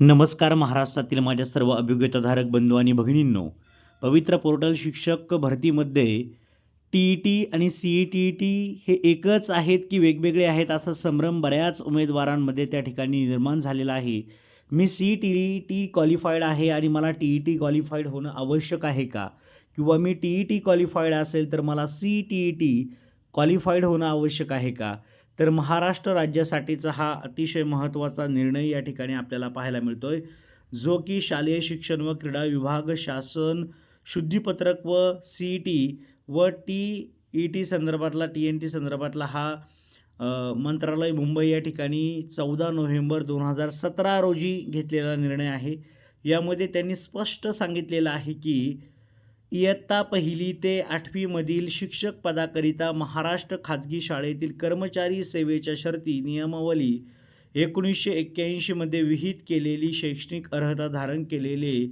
नमस्कार महाराष्ट्रातील माझ्या सर्व अभिज्ञताधारक बंधू आणि भगिनींनो पवित्र पोर्टल शिक्षक भरतीमध्ये टी ई टी आणि सी ई टी टी हे एकच आहेत की वेगवेगळे आहेत असा संभ्रम बऱ्याच उमेदवारांमध्ये त्या ठिकाणी निर्माण झालेला आहे मी C T E T qualified आहे आणि मला टी ई टी क्वालिफाईड होणं आवश्यक आहे का किंवा मी टी ई टी क्वालिफाईड असेल तर मला C T E T qualified होणं आवश्यक आहे का तर महाराष्ट्र राज्यासाठीचा हा अतिशय महत्त्वाचा निर्णय या ठिकाणी आपल्याला पाहायला मिळतोय. जो की शालेय शिक्षण व क्रीडा विभाग शासन शुद्धीपत्रक व सी ई टी व टी ई टी संदर्भातला टी एन टी संदर्भातला हा मंत्रालय मुंबई या ठिकाणी चौदा नोव्हेंबर दोन हजार सतरा रोजी घेतलेला निर्णय आहे. यामध्ये त्यांनी स्पष्ट सांगितलेलं आहे की इयत्ता पहिली ते आठवीमधील शिक्षक पदाकरिता महाराष्ट्र खाजगी शाळेतील कर्मचारी सेवेच्या शर्ती नियमावली. एकोणीसशे एक्क्याऐंशीमध्ये विहित केलेली शैक्षणिक अर्हता धारण केलेले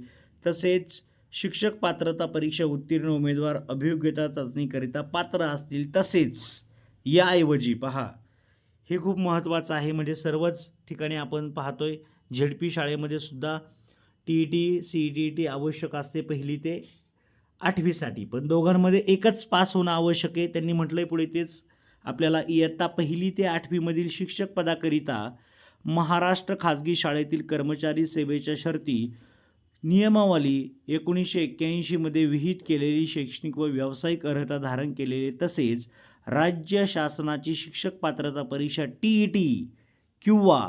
तसेच शिक्षक पात्रता परीक्षा उत्तीर्ण उमेदवार अभियोग्यता चाचणीकरिता पात्र असतील तसेच याऐवजी पहा. हे खूप महत्त्वाचं आहे. म्हणजे सर्वच ठिकाणी आपण पाहतोय. झेडपी शाळेमध्ये सुद्धा T E T C E T T आवश्यक असते पहिली ते आठवीसाठी पण दोघांमध्ये एकच पास होणं आवश्यक आहे. त्यांनी म्हटलंय पुढे तेच आपल्याला इयत्ता पहिली ते आठवीमधील शिक्षक पदाकरिता महाराष्ट्र खाजगी शाळेतील कर्मचारी सेवेच्या शर्ती नियमावली एकोणीसशे एक्क्याऐंशीमध्ये विहित केलेली शैक्षणिक व व्यावसायिक अर्हता धारण केलेले तसेच राज्य शासनाची शिक्षक पात्रता परीक्षा टी ई टी किंवा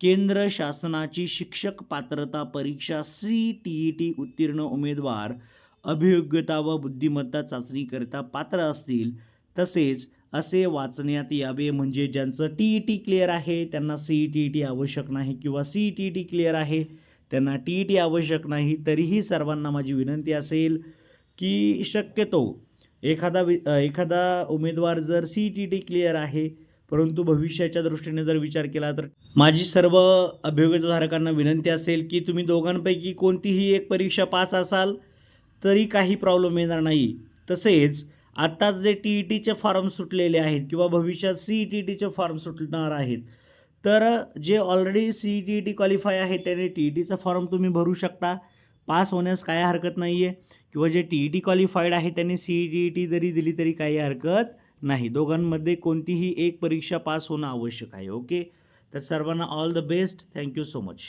केंद्र शासनाची शिक्षक पात्रता परीक्षा सी टी ई टी उत्तीर्ण उमेदवार अभियोग्यता व बुद्धिमत्ता चाचणीकरिता पात्र असतील तसेच असे वाचण्यात यावे म्हणजे ज्यांचं टी ई टी क्लिअर आहे त्यांना C E T E T आवश्यक नाही किंवा C E T E T clear आहे त्यांना टी ई टी आवश्यक नाही तरीही सर्वांना माझी विनंती असेल की शक्यतो एखादा वि एखादा उमेदवार जर C E T T clear आहे परंतु भविष्याच्या दृष्टीने जर विचार केला तर माझी सर्व अभियोग्यताधारकांना विनंती असेल की तुम्ही दोघांपैकी कोणतीही एक परीक्षा पास असाल तरी काही प्रॉब्लेम येणार नाही. तसेच आत्ताच जे टी ई टीचे फॉर्म सुटलेले आहेत किंवा भविष्यात सी ई टी टीचे फॉर्म सुटणार आहेत तर जे already C E T T qualify आहे त्याने टी ई टीचा फॉर्म तुम्ही भरू शकता. पास होण्यास काय हरकत नाही आहे किंवा जे टी ई टी क्वालिफाईड आहे त्यांनी सी ई टी टी जरी दिली तरी काही हरकत नाही. दोघांमध्ये कोणतीही एक परीक्षा पास होणं आवश्यक आहे. ओके तर सर्वांना all the best thank you so much